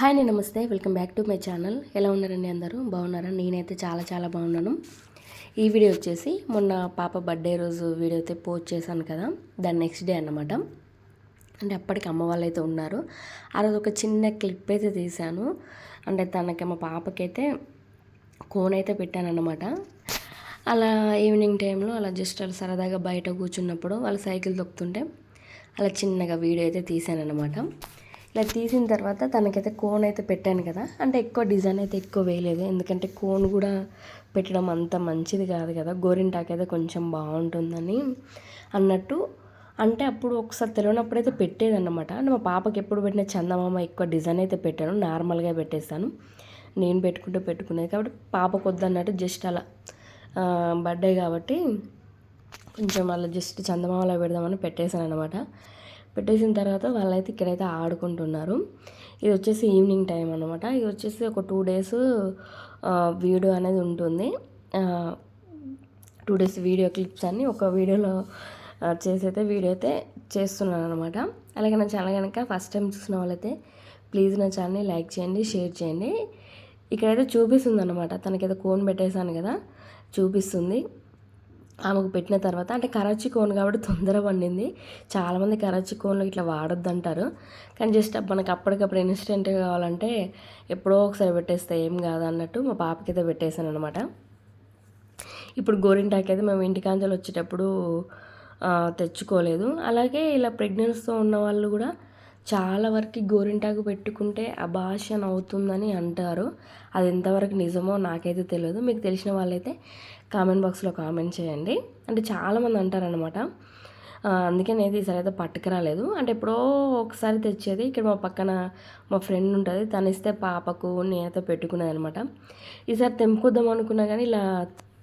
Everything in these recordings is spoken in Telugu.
హాయ్ నేను నమస్తే. Welcome back to my channel. ఎలా ఉన్నారండి అందరూ? బాగున్నారా? నేనైతే చాలా చాలా బాగున్నాను. ఈ వీడియో వచ్చేసి మొన్న పాప బర్త్డే రోజు వీడియో అయితే పోస్ట్ చేశాను కదా దాని నెక్స్ట్ డే అన్నమాట. అంటే అప్పటికి అమ్మ వాళ్ళు అయితే ఉన్నారు. ఆ రోజు ఒక చిన్న క్లిప్ అయితే తీశాను. అంటే తనకి మా పాపకైతే కోన్ అయితే పెట్టానన్నమాట. అలా ఈవినింగ్ టైంలో అలా జస్ట్ అలా సరదాగా బయట కూర్చున్నప్పుడు వాళ్ళు సైకిల్ తొక్కుతుంటే అలా చిన్నగా వీడియో అయితే తీశాను అనమాట ఇలా తీసిన తర్వాత తనకైతే కోన్ అయితే పెట్టాను కదా. అంటే ఎక్కువ డిజైన్ అయితే ఎక్కువ వేయలేదు. ఎందుకంటే కోన్ కూడా పెట్టడం అంత మంచిది కాదు కదా. గోరింటాకు అయితే కొంచెం బాగుంటుందని అన్నట్టు. అంటే అప్పుడు ఒకసారి తెలియనప్పుడు అయితే పెట్టేదన్నమాట. అంటే మా పాపకి ఎప్పుడు పెట్టిన చందమామ ఎక్కువ డిజైన్ అయితే పెట్టాను. నార్మల్గా పెట్టేస్తాను. నేను పెట్టుకుంటూ పెట్టుకునేది. కాబట్టి పాపకు వద్దన్నట్టు జస్ట్ అలా బర్త్డే కాబట్టి కొంచెం అలా జస్ట్ చందమామలో పెడదామని పెట్టేశాను అనమాట పెట్టేసిన తర్వాత వాళ్ళైతే ఇక్కడైతే ఆడుకుంటున్నారు. ఇది వచ్చేసి ఈవినింగ్ టైం అనమాట ఇది వచ్చేసి ఒక టూ డేస్ వీడియో అనేది ఉంటుంది. టూ డేస్ వీడియో క్లిప్స్ అన్ని ఒక వీడియోలో చేసైతే వీడియో అయితే చేస్తున్నాను అనమాట అలాగే నా ఛానల్ కనుక ఫస్ట్ టైం చూసిన వాళ్ళైతే ప్లీజ్ నా ఛానల్ని లైక్ చేయండి షేర్ చేయండి. ఇక్కడైతే చూపిస్తుంది అనమాట తనకైతే కోన్ పెట్టేశాను కదా చూపిస్తుంది. ఆమెకు పెట్టిన తర్వాత అంటే కరాచీ కోన్ కాబట్టి తొందర పండింది. చాలామంది కరాచీ కోన్లు ఇట్లా వాడొద్దు అంటారు కానీ జస్ట్ మనకు అప్పటికప్పుడు ఇన్స్టెంట్గా కావాలంటే ఎప్పుడో ఒకసారి పెట్టేస్తే ఏం కాదు అన్నట్టు మా పాపకైతే పెట్టేశాను అనమాట ఇప్పుడు గోరింటాకి అయితే మేము ఇంటికాంజలు వచ్చేటప్పుడు తెచ్చుకోలేదు. అలాగే ఇలా ప్రెగ్నెన్సీతో ఉన్న వాళ్ళు కూడా చాలా వరకు గోరింటాకు పెట్టుకుంటే అభాషణ అవుతుందని అంటారు. అది ఎంతవరకు నిజమో నాకైతే తెలియదు. మీకు తెలిసిన వాళ్ళైతే కామెంట్ బాక్స్లో కామెంట్ చేయండి. అంటే చాలామంది అంటారనమాట అందుకే నేను ఈసారి అయితే పట్టుకురాలేదు. అంటే ఎప్పుడో ఒకసారి తెచ్చేది. ఇక్కడ మా పక్కన మా ఫ్రెండ్ ఉంటుంది. తను ఇస్తే పాపకు నేనైతే పెట్టుకునేది అనమాట ఈసారి తెంపుకొద్దాం అనుకున్నా కానీ ఇలా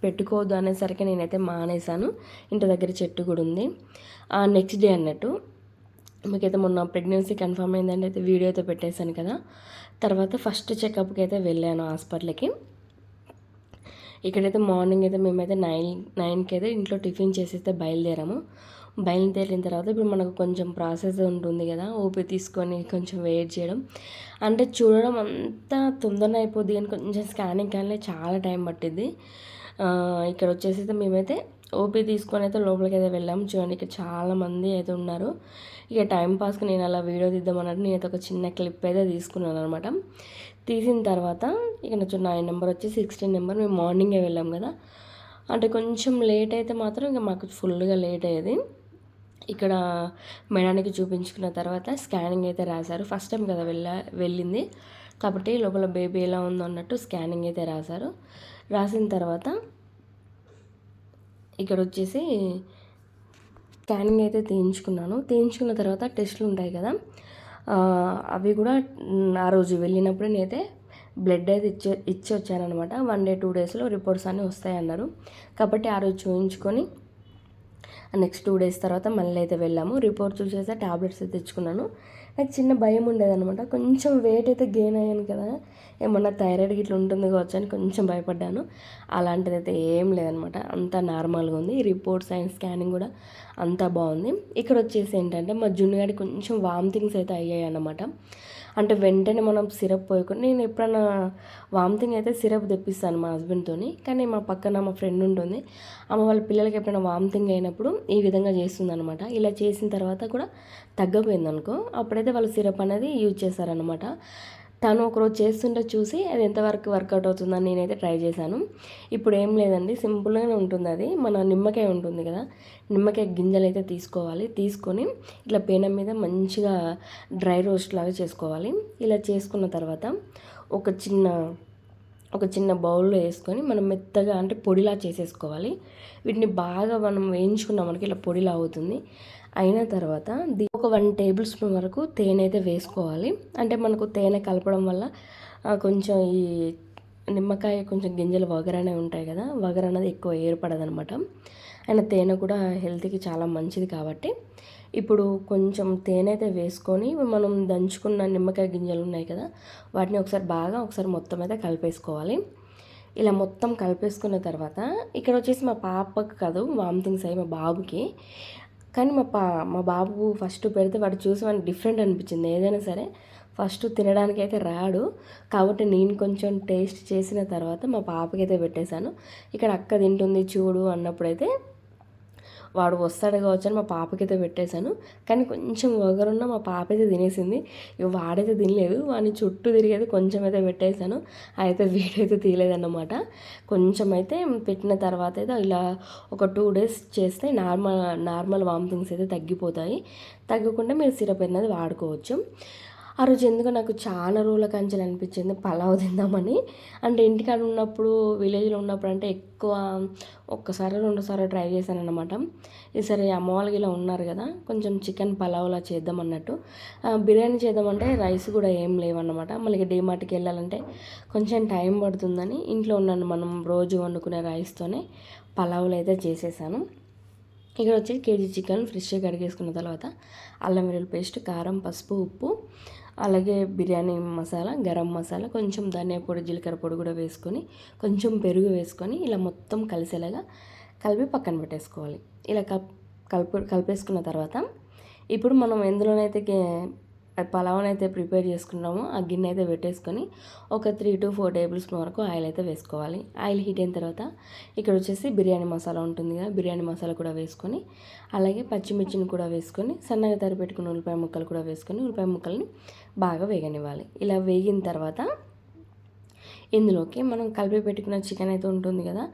పెట్టుకోవద్దు అనేసరికి నేనైతే మానేశాను. ఇంటి దగ్గర చెట్టు కూడా ఉంది. నెక్స్ట్ డే అన్నట్టు. మీకైతే మొన్న ప్రెగ్నెన్సీ కన్ఫర్మ్ అయిందంటే అయితే వీడియో అయితే పెట్టేశాను కదా. తర్వాత ఫస్ట్ చెకప్కి అయితే వెళ్ళాను హాస్పిటల్కి. ఇక్కడైతే మార్నింగ్ అయితే మేమైతే నైన్ నైన్కి అయితే ఇంట్లో టిఫిన్ చేసి అయితే బయలుదేరాము. బయలుదేరిన తర్వాత ఇప్పుడు మనకు కొంచెం ప్రాసెస్ ఉంటుంది కదా ఓపి తీసుకొని కొంచెం వెయిట్ చేయడం. అంటే చూడడం అంతా తొందరగా అయిపోద్ది కానీ కొంచెం స్కానింగ్ కానీ చాలా టైం పట్టింది ఇక్కడ వచ్చేసి అయితే మేమైతే ఓపీ తీసుకొని అయితే లోపలికి అయితే వెళ్ళాము చూడండి ఇక్కడ చాలామంది అయితే ఉన్నారు. ఇక టైం పాస్కి నేను అలా వీడియో తీద్దామన్నట్టు నేనైతే ఒక చిన్న క్లిప్ అయితే తీసుకున్నాను అనమాట తీసిన తర్వాత ఇక నా నైన్ నెంబర్ వచ్చి సిక్స్టీన్ నెంబర్ మేము మార్నింగే వెళ్ళాం కదా. అంటే కొంచెం లేట్ అయితే మాత్రం ఇంకా మాకు ఫుల్గా లేట్ అయ్యేది. ఇక్కడ మేడానికి చూపించుకున్న తర్వాత స్కానింగ్ అయితే రాశారు. ఫస్ట్ టైం కదా వెళ్ళ వెళ్ళింది. కాబట్టి లోపల బేబీ ఎలా ఉందో అన్నట్టు స్కానింగ్ అయితే రాశారు. రాసిన తర్వాత ఇక్కడ వచ్చేసి స్కానింగ్ అయితే తీయించుకున్నాను. తీయించుకున్న తర్వాత టెస్టులు ఉంటాయి కదా. అవి కూడా ఆ రోజు వెళ్ళినప్పుడు నేనైతే బ్లడ్ అయితే ఇచ్చే ఇచ్చి వచ్చానమాట వన్ డే టూ డేస్లో రిపోర్ట్స్ అన్నీ వస్తాయన్నారు. కాబట్టి ఆ రోజు చూయించుకొని నెక్స్ట్ టూ డేస్ తర్వాత మళ్ళీ అయితే వెళ్ళాము. రిపోర్ట్స్ చూసేస్తే టాబ్లెట్స్ తెచ్చుకున్నాను. నాకు చిన్న భయం ఉండేదన్నమాట. కొంచెం వెయిట్ అయితే గెయిన్ అయ్యాను కదా. ఏమన్నా థైరాయిడ్ గిట్లా ఉంటుంది కావచ్చు అని కొంచెం భయపడ్డాను. అలాంటిది అయితే ఏం లేదనమాట అంతా నార్మల్గా ఉంది. రిపోర్ట్స్ అండ్ స్కానింగ్ కూడా అంతా బాగుంది. ఇక్కడ వచ్చేసి ఏంటంటే మా జున్నుగాడి కొంచెం వామిటింగ్స్ అయితే అయ్యాయి అన్నమాట. అంటే వెంటనే మనం సిరప్ పోయకుండా నేను ఎప్పుడన్నా వామిటింగ్ అయితే సిరప్ తెప్పిస్తాను మా హస్బెండ్తో కానీ మా పక్కన మా ఫ్రెండ్ ఉంటుంది. ఆమె వాళ్ళ పిల్లలకి ఎప్పుడైనా వామిటింగ్ అయినప్పుడు ఈ విధంగా చేస్తుంది అనమాట ఇలా చేసిన తర్వాత కూడా తగ్గపోయింది అనుకో అప్పుడైతే వాళ్ళు సిరప్ అనేది యూజ్ చేశారనమాట తను ఒకరోజు చేస్తుంటే చూసి అది ఎంతవరకు వర్కౌట్ అవుతుందని నేనైతే ట్రై చేశాను. ఇప్పుడు ఏం లేదండి సింపుల్గానే ఉంటుంది అది. మన నిమ్మకాయ ఉంటుంది కదా నిమ్మకాయ గింజలు అయితే తీసుకోవాలి. తీసుకొని ఇట్లా పేనం మీద మంచిగా డ్రై రోస్ట్ లాగా చేసుకోవాలి. ఇలా చేసుకున్న తర్వాత ఒక చిన్న ఒక చిన్న బౌల్లో వేసుకొని మనం మెత్తగా అంటే పొడిలా చేసేసుకోవాలి. వీటిని బాగా మనం వేయించుకున్నాం మనకి ఇలా పొడిలా అవుతుంది. అయిన తర్వాత ఒక వన్ టేబుల్ స్పూన్ వరకు తేనె అయితే వేసుకోవాలి. అంటే మనకు తేనె కలపడం వల్ల కొంచెం ఈ నిమ్మకాయ కొంచెం గింజలు వగరనే ఉంటాయి కదా వగర అనేది ఎక్కువ ఏర్పడదనమాట. ఆయన తేనె కూడా హెల్త్కి చాలా మంచిది కాబట్టి. ఇప్పుడు కొంచెం తేనె అయితే వేసుకొని మనం దంచుకున్న నిమ్మకాయ గింజలు ఉన్నాయి కదా వాటిని ఒకసారి బాగా ఒకసారి మొత్తం అయితే కలిపేసుకోవాలి. ఇలా మొత్తం కలిపేసుకున్న తర్వాత ఇక్కడ వచ్చేసి మా పాపకు కాదు వామిటింగ్స్ అయ్యి మా బాబుకి కానీ మా పా మా బాబు ఫస్ట్ పెడితే వాడు చూసి వాడికి డిఫరెంట్ అనిపించింది. ఏదైనా సరే ఫస్ట్ తినడానికి అయితే రాడు. కాబట్టి నేను కొంచెం టేస్ట్ చేసిన తర్వాత మా పాపకి అయితే పెట్టేశాను. ఇక్కడ అక్క తింటుంది చూడు అన్నప్పుడైతే వాడు వస్తాడు కావచ్చు అని మా పాపకైతే పెట్టేశాను. కానీ కొంచెం వగరున్న మా పాప అయితే తినేసింది. ఇక వాడైతే తినలేదు. వాడిని చుట్టూ తిరిగేది కొంచెం అయితే పెట్టేశాను. అయితే వీడియో అయితే తీయలేదన్నమాట. కొంచెం అయితే పెట్టిన తర్వాత అయితే ఇలా ఒక టూ డేస్ చేస్తే నార్మల్ నార్మల్ వామిటింగ్స్ అయితే తగ్గిపోతాయి. తగ్గకుండా మీరు సిరప్ అనేది వాడుకోవచ్చు. ఆ రోజు ఎందుకు నాకు చాలా రోజుల కంచెలు అనిపించింది. పలావ్ తిందామని. అంటే ఇంటికాడ ఉన్నప్పుడు విలేజ్లో ఉన్నప్పుడు అంటే ఎక్కువ ఒక్కసారి రెండుసార్లు ట్రై చేశాను అనమాట ఈసారి అమ్మ వాళ్ళకి ఇలా ఉన్నారు కదా కొంచెం చికెన్ పలావ్లా చేద్దాం అన్నట్టు. బిర్యానీ చేద్దామంటే రైస్ కూడా ఏం లేవన్నమాట. మళ్ళీ డీమార్ట్కి వెళ్ళాలంటే కొంచెం టైం పడుతుందని ఇంట్లో ఉన్నాను మనం రోజు వండుకునే రైస్తోనే పలావులు అయితే చేసేసాను. ఇక్కడ వచ్చి కేజీ చికెన్ ఫ్రెష్గా కడిగేసుకున్న తర్వాత అల్లం వెల్లుల్లి పేస్ట్ కారం పసుపు ఉప్పు అలాగే బిర్యానీ మసాలా గరం మసాలా కొంచెం ధనియా పొడి జీలకర్ర పొడి కూడా వేసుకొని కొంచెం పెరుగు వేసుకొని ఇలా మొత్తం కలిసేలాగా కలిపి పక్కన పెట్టేసుకోవాలి. ఇలా కప్ కలిపి కలిపేసుకున్న తర్వాత ఇప్పుడు మనం ఎందులోనైతే పలావ్ని అయితే ప్రిపేర్ చేసుకున్నాము. ఆ గిన్నె అయితే పెట్టేసుకొని ఒక three to four tablespoon వరకు ఆయిల్ అయితే వేసుకోవాలి. ఆయిల్ హీట్ అయిన తర్వాత ఇక్కడ వచ్చేసి బిర్యానీ మసాలా ఉంటుంది కదా బిర్యానీ మసాలా కూడా వేసుకొని అలాగే పచ్చిమిర్చిని కూడా వేసుకొని సన్నగా తరిపెట్టుకున్న ఉల్లిపాయ ముక్కలు కూడా వేసుకొని ఉల్లిపాయ ముక్కల్ని బాగా వేగనివ్వాలి. ఇలా వేగిన తర్వాత ఇందులోకి మనం కలిపి పెట్టుకున్న చికెన్ అయితే ఉంటుంది కదా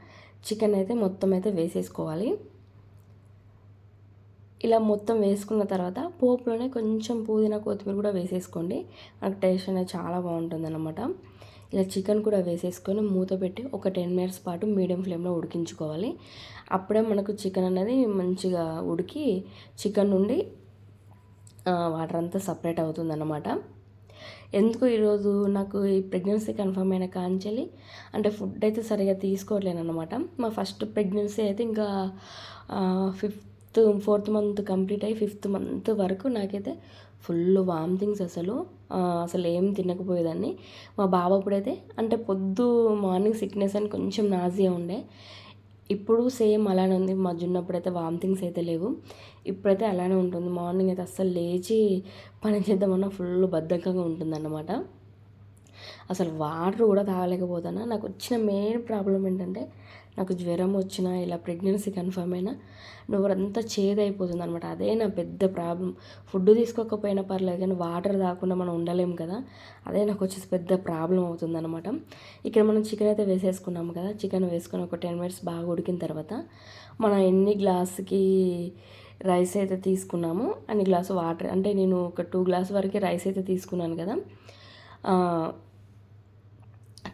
చికెన్ అయితే మొత్తం అయితే వేసేసుకోవాలి. ఇలా మొత్తం వేసుకున్న తర్వాత పోపులోనే కొంచెం పుదీనా కొత్తిమీర కూడా వేసేసుకోండి. నాకు టేస్ట్ అనేది చాలా బాగుంటుంది అనమాట ఇలా చికెన్ కూడా వేసేసుకొని మూత పెట్టి ఒక టెన్ మినిట్స్ పాటు మీడియం ఫ్లేమ్లో ఉడికించుకోవాలి. అప్పుడే మనకు చికెన్ అనేది మంచిగా ఉడికి చికెన్ నుండి వాటర్ అంతా సపరేట్ అవుతుందన్నమాట. ఎందుకు ఈరోజు నాకు ఈ ప్రెగ్నెన్సీ కన్ఫర్మ్ అయిన కాంచెలి? అంటే ఫుడ్ అయితే సరిగా తీసుకోవట్లేను అనమాట మా ఫస్ట్ ప్రెగ్నెన్సీ అయితే ఇంకా fifth fifth fourth month complete అయ్యి ఫిఫ్త్ మంత్ వరకు నాకైతే ఫుల్ వామిటింగ్స్ అసలు. అసలు ఏం తినకపోయేదాన్ని. మా బాబు అప్పుడైతే అంటే పొద్దు మార్నింగ్ సిక్నెస్ అని కొంచెం నాజియా ఉండే. ఇప్పుడు సేమ్ అలానే ఉంది. మా జున్నప్పుడైతే వామిటింగ్స్ అయితే లేవు. ఇప్పుడైతే అలానే ఉంటుంది. మార్నింగ్ అయితే అస్సలు లేచి పని చేద్దామన్నా ఫుల్ బద్ధకంగా ఉంటుందన్నమాట. అసలు వాటర్ కూడా తాగలేకపోతాను. నాకు వచ్చిన మెయిన్ ప్రాబ్లం ఏంటంటే నాకు జ్వరం వచ్చినా ఇలా ప్రెగ్నెన్సీ కన్ఫర్మ్ అయినా నోరంతా చేదైపోతుంది అనమాట అదే నా పెద్ద ప్రాబ్లం ఫుడ్ తీసుకోకపోయినా పర్లేదు కానీ వాటర్ తాగకుండా మనం ఉండలేం కదా. అదే నాకు వచ్చేసి పెద్ద ప్రాబ్లం అవుతుంది అనమాట ఇక్కడ మనం చికెన్ అయితే వేసేసుకున్నాము కదా. చికెన్ వేసుకొని ఒక టెన్ మినిట్స్ బాగా ఉడికిన తర్వాత మనం ఎన్ని గ్లాస్కి రైస్ అయితే తీసుకున్నాము అన్ని గ్లాసు వాటర్ అంటే నేను ఒక టూ గ్లాస్ వరకు రైస్ అయితే తీసుకున్నాను కదా.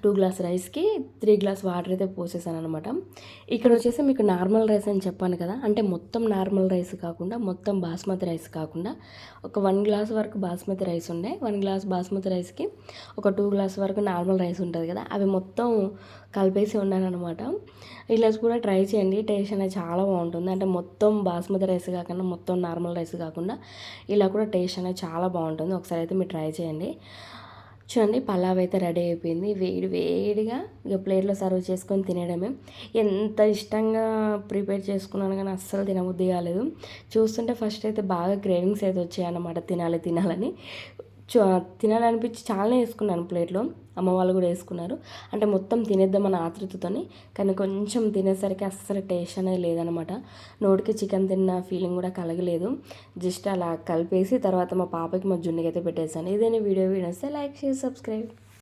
టూ గ్లాస్ రైస్కి త్రీ గ్లాస్ వాటర్ అయితే పోసేసాను అనమాట ఇక్కడ వచ్చేసి మీకు నార్మల్ రైస్ అని చెప్పాను కదా అంటే మొత్తం నార్మల్ రైస్ కాకుండా మొత్తం బాస్మతి రైస్ కాకుండా ఒక వన్ గ్లాస్ వరకు బాస్మతి రైస్ ఉండే వన్ గ్లాస్ బాస్మతి రైస్కి ఒక టూ గ్లాస్ వరకు నార్మల్ రైస్ ఉంటుంది కదా అవి మొత్తం కలిపేసి ఉన్నాను అనమాట ఇలా కూడా ట్రై చేయండి టేస్ట్ అనేది చాలా బాగుంటుంది. అంటే మొత్తం బాస్మతి రైస్ కాకుండా మొత్తం నార్మల్ రైస్ కాకుండా ఇలా కూడా టేస్ట్ అనేది చాలా బాగుంటుంది. ఒకసారి అయితే మీరు ట్రై చేయండి. చూడండి పలావ్ అయితే రెడీ అయిపోయింది. వేడి వేడిగా ఇక ప్లేట్లో సర్వ్ చేసుకొని తినడమే ఎంత ఇష్టంగా ప్రిపేర్ చేసుకున్నాను కానీ అస్సలు తినబుద్ధి కాలేదు. చూస్తుంటే ఫస్ట్ అయితే బాగా క్రేవింగ్స్ అయితే వచ్చాయన్నమాట తినాలి తినాలని. తినాలనిపించి చాలానే వేసుకున్నాను ప్లేట్లో. అమ్మ వాళ్ళు కూడా వేసుకున్నారు. అంటే మొత్తం తినేద్దామని ఆతృతతోని కానీ కొంచెం తినేసరికి అస్సలు టేస్ట్ అనేది లేదనమాట నోటికి చికెన్ తిన్న ఫీలింగ్ కూడా కలగలేదు. జస్ట్ అలా కలిపేసి తర్వాత మా పాపకి మా జున్నుకి అయితే పెట్టేశాను. ఏదైనా వీడియో వీడియోస్తే లైక్ చేసి సబ్స్క్రైబ్.